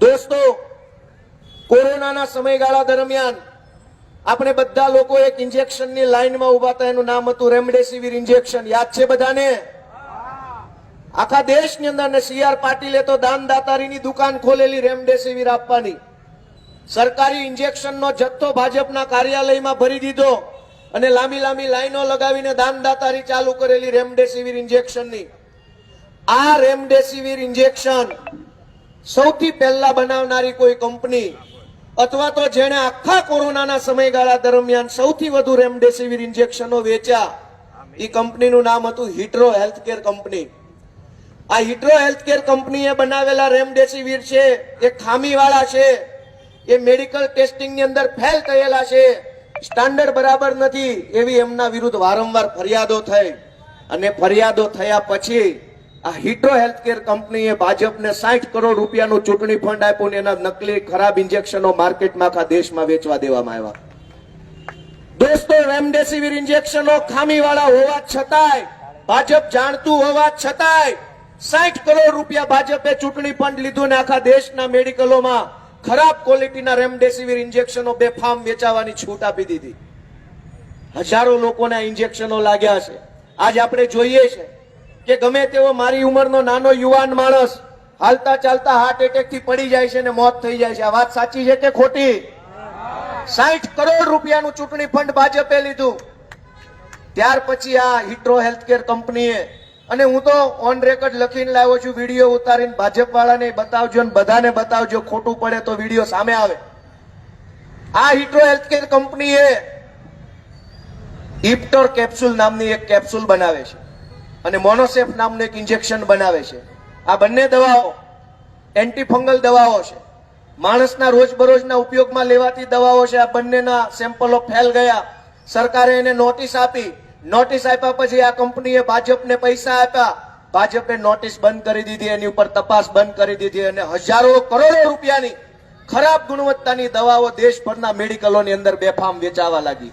દોસ્તો, કોરોનાના સમયગાળા દરમિયાન આપણે બધા લોકો એક ઇન્જેક્શનની લાઈનમાં ઊભા હતા. એનું નામ હતું રેમડેસિવિર ઇન્જેક્શન યાદ છે બધાને? આખા દેશની અંદર ને સીઆર પાટીલે તો દાન દાતારીની દુકાન ખોલેલી રેમડેસિવિર આપવાની. સરકારી ઇન્જેક્શનનો જથ્થો ભાજપના કાર્યાલયમાં ભરી દીધો અને લાંબી લાંબી લાઈનો લગાવીને દાન દાતારી ચાલુ કરેલી રેમડેસિવિર ઇન્જેક્શનની આ રેમડેસિવિર ઇન્જેક્શન સૌથી પહેલા બનાવનારી કોઈ કંપની અથવા તો જેણે આખા કોરોનાના સમયગાળા દરમિયાન સૌથી વધુ રેમડેસિવિર ઇન્જેક્શનો વેચ્યા એ કંપનીનું નામ હતું હિટ્રો હેલ્થકેર કંપની. આ હિટ્રો હેલ્થકેર કંપનીએ બનાવેલા રેમડેસિવિર છે, એ ખામીવાળા છે, એ મેડિકલ ટેસ્ટિંગની અંદર ફેલ થયેલા છે, સ્ટાન્ડર્ડ બરાબર નથી, એવી એમના વિરુદ્ધ વારંવાર ફરિયાદો થઈ. અને ફરિયાદો થયા પછી આ હિટ્રો હેલ્થકેર કંપનીએ ભાજપને સાઠ કરોડ રૂપિયાનું ચૂંટણી ફંડ આપ્યું અને એના નકલી ખરાબ ઇન્જેક્શનો માર્કેટમાં આખા દેશમાં વેચવા દેવામાં આવ્યા. દોસ્તો, રેમડેસિવિર ઇન્જેક્શનો ખામીવાળા હોવા છતાંય, ભાજપ જાણતું હોવા છતાંય, સાઠ કરોડ રૂપિયા ભાજપે ચૂંટણી ફંડ લીધું ને આખા દેશના મેડિકલોમાં ખરાબ ક્વોલિટીના રેમડેસિવિર ઇન્જેક્શનો બેફામ વેચાવાની છૂટ આપી દીધી. હજારો લોકોને ઇન્જેક્શનો લાગ્યા છે. આજ આપણે જોઈએ છે. કે ગમે તેવો મારી ઉંમરનો નાનો યુવાન માણસ હાલતા ચાલતા હાર્ટ એટેકથી પડી જાય છે ને મોત થઈ જાય છે. આ વાત સાચી છે કે ખોટી? સાઠ કરોડ રૂપિયાનું ચૂંટણી ફંડ ભાજપે લીધું. ત્યાર પછી આ હિટ્રો હેલ્થકેર કંપનીએ અને હું તો ઓન રેકોર્ડ લખીને લાવ્યો છું, વીડિયો ઉતારીને ભાજપ વાળાને બતાવજો ને બધાને બતાવજો, ખોટું પડે તો વીડિયો સામે આવે. આ હિટ્રો હેલ્થકેર કંપનીએ ઇપ્ટોર કેપ્સ્યુલ નામની એક કેપ્સ્યુલ બનાવે છે. અને મોનોસેફ નામનું એક ઇન્જેક્શન બનાવે છે. આ બંને દવાઓ એન્ટીફંગલ દવાઓ છે. માણસના રોજબરોજના ઉપયોગમાં લેવાતી દવાઓ છે. આ બંનેના સેમ્પલો ફેલ ગયા. સરકારે એને નોટિસ આપી. નોટિસ આપ્યા પછી આ કંપનીએ ભાજપને પૈસા આપ્યા. ભાજપે નોટિસ બંધ કરી દીધી, એની ઉપર તપાસ બંધ કરી દીધી અને હજારો કરોડો રૂપિયાની ખરાબ ગુણવત્તાની દવાઓ દેશભરના મેડિકલોની અંદર બેફામ વેચાવા લાગી.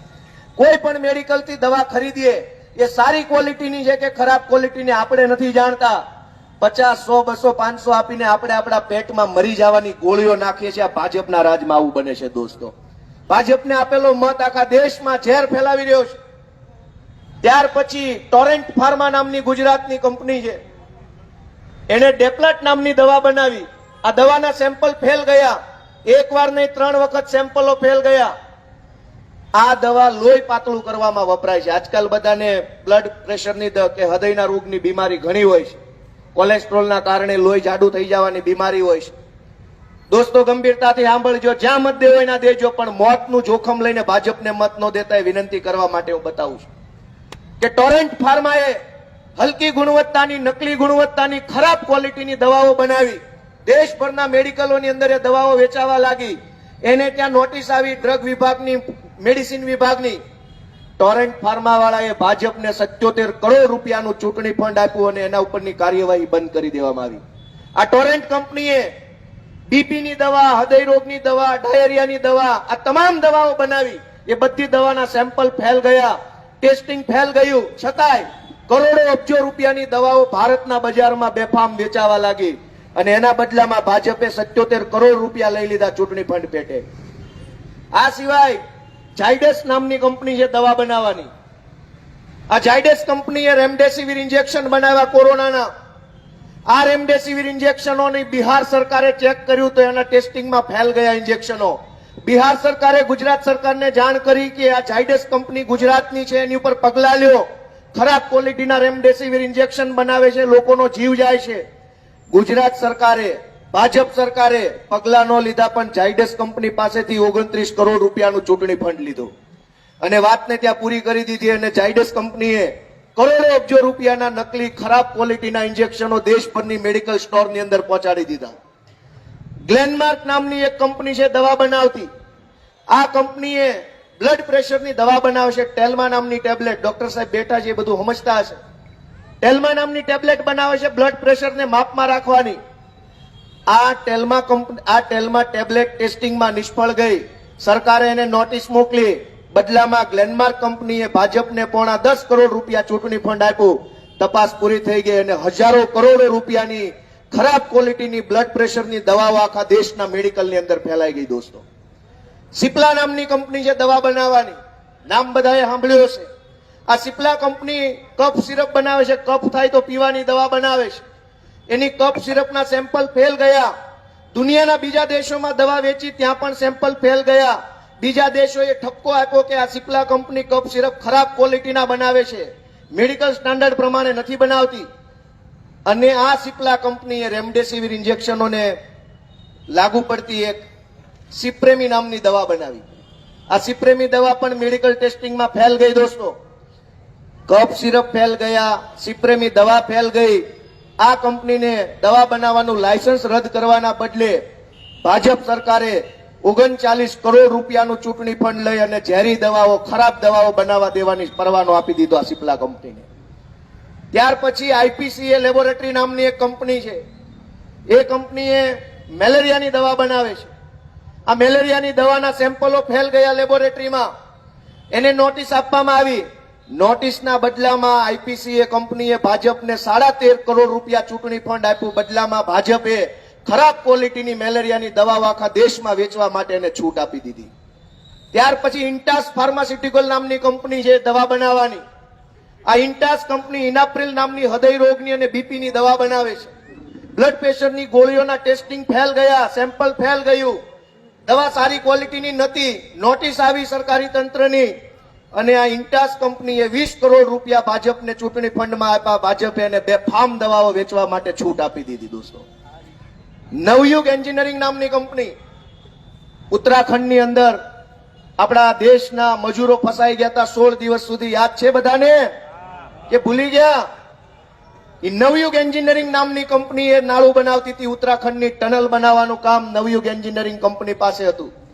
કોઈ પણ મેડિકલથી દવા ખરીદીએ એ સારી ક્વોલિટીની છે કે ખરાબ ક્વોલિટીની આપણે નથી જાણતા. પચાસ સો બસો, પાંચસો આપીને આપણે આપણા પેટમાં મરી જવાની ગોળીઓ નાખીએ છીએ. આ ભાજપના રાજમાં આવું બને છે દોસ્તો. ભાજપને આપેલો મત આખા દેશમાં ઝેર ફેલાવી રહ્યો છે. ત્યાર પછી ટોરેન્ટ ફાર્મા નામની ગુજરાતની કંપની છે. એને ડેપ્લાટ નામની દવા બનાવી. આ દવાના સેમ્પલ ફેલ ગયા. એક વાર નહીં, ત્રણ વખત સેમ્પલો ફેલ ગયા. આ દવા લોહી પાતળું કરવામાં વપરાય છે. આજકાલ બધાને બ્લડ પ્રેશરની કે હૃદયના રોગની બીમારી ઘણી હોય છે. કોલેસ્ટ્રોલના કારણે લોહી જાડું થઈ જવાની બીમારી હોય છે. દોસ્તો, ગંભીરતાથી સાંભળજો. જ્યાં મત દેવો એના દેજો, પણ મોતનું જોખમ લઈને ભાજપને મત ન દેતા એ વિનંતી કરવા માટે હું બતાવું છું. કે ટોરેન્ટ ફાર્માએ હલકી ગુણવત્તાની, નકલી ગુણવત્તાની, ખરાબ ક્વોલિટીની દવાઓ બનાવી. દેશભરના મેડિકલોની અંદર એ દવાઓ વેચાવા લાગી. એને ત્યાં નોટિસ આવી ડ્રગ વિભાગની મેડિસિન વિભાગની. ટોરેન્ટ ફાર્માવાળાએ ભાજપને સત્યોતેર કરોડ રૂપિયાનું ચૂંટણી ફંડ આપ્યું અને એના ઉપરની કાર્યવાહી બંધ કરી દેવામાં આવી. આ ટોરેન્ટ કંપનીએ બીપીની દવા, હૃદય રોગની દવા, ડાયરિયાની દવા, આ તમામ દવાઓ બનાવી. એ બધી દવાના સેમ્પલ ફેલ ગયા ટેસ્ટિંગ ફેલ ગયું. છતાંય કરોડો અબજો રૂપિયાની દવાઓ ભારતના બજારમાં બેફામ વેચાવા લાગી. અને એના બદલામાં ભાજપે સત્યોતેર કરોડ રૂપિયા લઈ લીધા ચૂંટણી ફંડ પેટે. આ સિવાય જાયડસ નામની કંપની છે દવા બનાવવાની. આ જાયડસ કંપનીએ રેમડેસિવિર ઇન્જેક્શન બનાવ્યા કોરોનાના. આ રેમડેસિવિર ઇન્જેક્શનોની બિહાર સરકારે ચેક કર્યું તો એના ટેસ્ટિંગમાં ફેલ ગયા ઇન્જેક્શનો. બિહાર સરકારે ગુજરાત સરકારને જાણ કરી કે આ જાયડસ કંપની ગુજરાતની છે, એની ઉપર પગલા લ્યો. ખરાબ ક્વોલિટીના રેમડેસિવિર ઇન્જેક્શન બનાવે છે, લોકોનો જીવ જાય છે. ગુજરાત સરકારે, ભાજપ સરકારે પગલા ન લીધા પણ ઝાયડસ કંપની પાસેથી ઓગણત્રીસ કરોડ રૂપિયાનું ચૂંટણી ફંડ લીધું. અને વાતને ત્યાં પૂરી કરી દીધી અને ઝાયડસ કંપનીએ કરોડો અબજો રૂપિયાના નકલી ખરાબ ક્વોલિટીના ઇન્જેક્શનો દેશભરની મેડિકલ સ્ટોરની અંદર પહોંચાડી દીધા. ગ્લેનમાર્ક નામની એક કંપની છે દવા બનાવતી. આ કંપનીએ બ્લડ પ્રેશરની દવા બનાવે છે ટેલ્મા નામની ટેબ્લેટ. ડોક્ટર સાહેબ બેઠા છે, એ બધું સમજતા હશે. ટેલ્મા નામની ટેબ્લેટ બનાવે છે બ્લડ પ્રેશરને માપમાં રાખવાની. આ ટેલમા કંપની આ ટેલમા ટેબ્લેટ ટેસ્ટિંગમાં નિષ્ફળ ગઈ. સરકારે એને નોટિસ મોકલી. બદલામાં ગ્લેનમાર્ક કંપનીએ ભાજપને પોણા દસ કરોડ રૂપિયા ચૂંટણી ફંડ આપ્યું. તપાસ પૂરી થઈ ગઈ અને હજારો કરોડો રૂપિયાની ખરાબ ક્વોલિટીની બ્લડ પ્રેશરની દવાઓ આખા દેશના મેડિકલની અંદર ફેલાઈ ગઈ, દોસ્તો. સિપ્લા નામની કંપની છે દવા બનાવવાની. નામ બધાએ સાંભળ્યું હશે. આ સિપ્લા કંપની કફ સિરપ બનાવે છે. કફ થાય તો પીવાની દવા બનાવે છે. એની કફ સિરપના સેમ્પલ ફેલ ગયા. દુનિયાના બીજા દેશોમાં દવા વેચી ત્યાં પણ સેમ્પલ ફેલ ગયા. બીજા દેશોએ ઠપકો આપ્યો કે આ સિપ્લા કંપની કફ સિરપ ખરાબ ક્વોલિટીના બનાવે છે. મેડિકલ સ્ટાન્ડર્ડ પ્રમાણે નથી બનાવતી. અને આ સિપ્લા કંપનીએ રેમડેસિવિર ઇન્જેક્શનોને લાગુ પડતી એક સિપ્રેમી નામની દવા બનાવી. આ સિપ્રેમી દવા પણ મેડિકલ ટેસ્ટિંગમાં ફેલ ગઈ દોસ્તો. કફ સિરપ ફેલ ગયા, સિપ્રેમી દવા ફેલ ગઈ. આ કંપનીને દવા બનાવવાનું લાયસન્સ રદ કરવાના બદલે ભાજપ સરકારે ઓગણચાલીસ કરોડ રૂપિયાનું ચૂંટણી ફંડ લઈ અને ઝેરી દવાઓ, ખરાબ દવાઓ બનાવવા દેવાની પરવાનો આપી દીધો આ સિપ્લા કંપનીને. ત્યાર પછી આઈપીસીએ લેબોરેટરી નામની એક કંપની છે. એ કંપનીએ મેલેરિયાની દવા બનાવે છે. આ મેલેરિયાની દવાના સેમ્પલો ફેલ ગયા લેબોરેટરીમાં. એને નોટિસ આપવામાં આવી નોટિસના બદલામાં આઈપીસીએ કંપનીએ ભાજપને સાડા તેર કરોડ રૂપિયા ચૂંટણી ફંડ આપ્યું. બદલામાં ભાજપે ખરાબ ક્વોલિટીની મેલેરિયાની દવાઓ આખા દેશમાં વેચવા માટે છૂટ આપી દીધી. ત્યાર પછી ઇન્ટાસ ફાર્માસ્યુટિકલ નામની કંપની છે દવા બનાવવાની. આ ઇન્ટાસ કંપની ઇનાપ્રિલ નામની હૃદય રોગની અને બીપીની દવા બનાવે છે. બ્લડ પ્રેશરની ગોળીઓના ટેસ્ટિંગ ફેલ ગયા, સેમ્પલ ફેલ ગયું. દવા સારી ક્વોલિટીની નથી નોટિસ આવી સરકારી તંત્રની. અને આ ઇન્ટાસ કંપનીએ વીસ કરોડ રૂપિયા ભાજપને ચૂંટણી ફંડમાં આપ્યા. ભાજપે એને બે ફાર્મ દવાઓ વેચવા માટે છૂટ આપી દીધી દોસ્તો. નવયુગ એન્જિનિયરિંગ નામની કંપની. ઉત્તરાખંડની અંદર આપણા દેશના મજૂરો ફસાઈ ગયા હતા. સોળ દિવસ સુધી યાદ છે બધાને? કે ભૂલી ગયા? એ નવયુગ એન્જિનિયરિંગ નામની કંપની એ નાળું બનાવતી હતી. ઉત્તરાખંડની ટનલ બનાવવાનું કામ નવયુગ એન્જિનિયરિંગ કંપની પાસે હતું.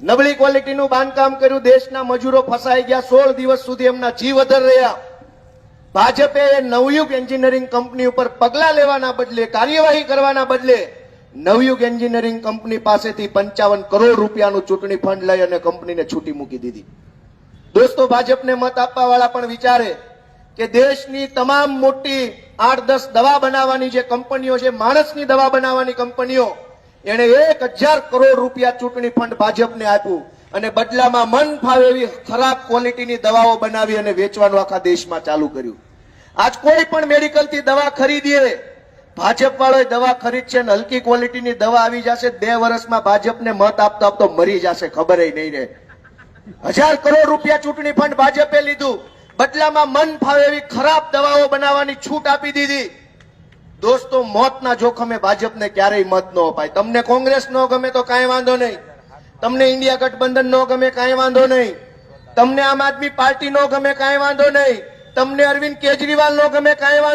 નબળી ક્વોલિટીનું બાંધકામ કર્યું, દેશના મજૂરો ફસાઈ ગયા, સોળ દિવસ સુધી એમના જીવ અધર રહ્યા. ભાજપે નવયુગ એન્જિનિયરિંગ કંપની ઉપર પગલા લેવાના બદલે, કાર્યવાહી કરવાના બદલે, નવયુગ એન્જિનિયરિંગ કંપની પાસેથી પંચાવન કરોડ રૂપિયાનું ચૂંટણી ફંડ લઈ અને કંપનીને છૂટી મૂકી દીધી. દોસ્તો, ભાજપને મત આપવા વાળા પણ વિચારે કે દેશની તમામ મોટી આઠ દસ દવા બનાવવાની જે કંપનીઓ છે, માણસની દવા બનાવવાની કંપનીઓ એણે એક હજાર કરોડ રૂપિયા ચૂંટણી ફંડ ભાજપને આપ્યું અને બદલામાં મન ફાવે એવી ખરાબ ક્વોલિટીની દવાઓ બનાવી અને વેચવાનું આખા દેશમાં ચાલુ કર્યું. આજ કોઈ પણ મેડિકલથી દવા ખરીદીએ ભાજપ વાળોએ દવા ખરીદશે અને હલકી ક્વોલિટીની દવા આવી જશે, બે વર્ષમાં ભાજપને મત આપતો આપતો મરી જશે, ખબર નહીં રહે. હજાર કરોડ રૂપિયા ચૂંટણી ફંડ ભાજપે લીધું. બદલામાં મન ફાવે એવી ખરાબ દવાઓ બનાવવાની છૂટ આપી દીધી. દોસ્તો, મોતના જોખમે ભાજપને ક્યારેય મત ન અપાય. તમને કોંગ્રેસ ન ગમે તો કાંઈ વાંધો નહીં. તમને ઇન્ડિયા ગઠબંધન ન ગમે કાંઈ વાંધો નહીં. તમને આમ આદમી પાર્ટી ન ગમે કાંઈ વાંધો નહીં. તમને અરવિંદ કેજરીવાલ ન ગમે કાંઈ વાંધો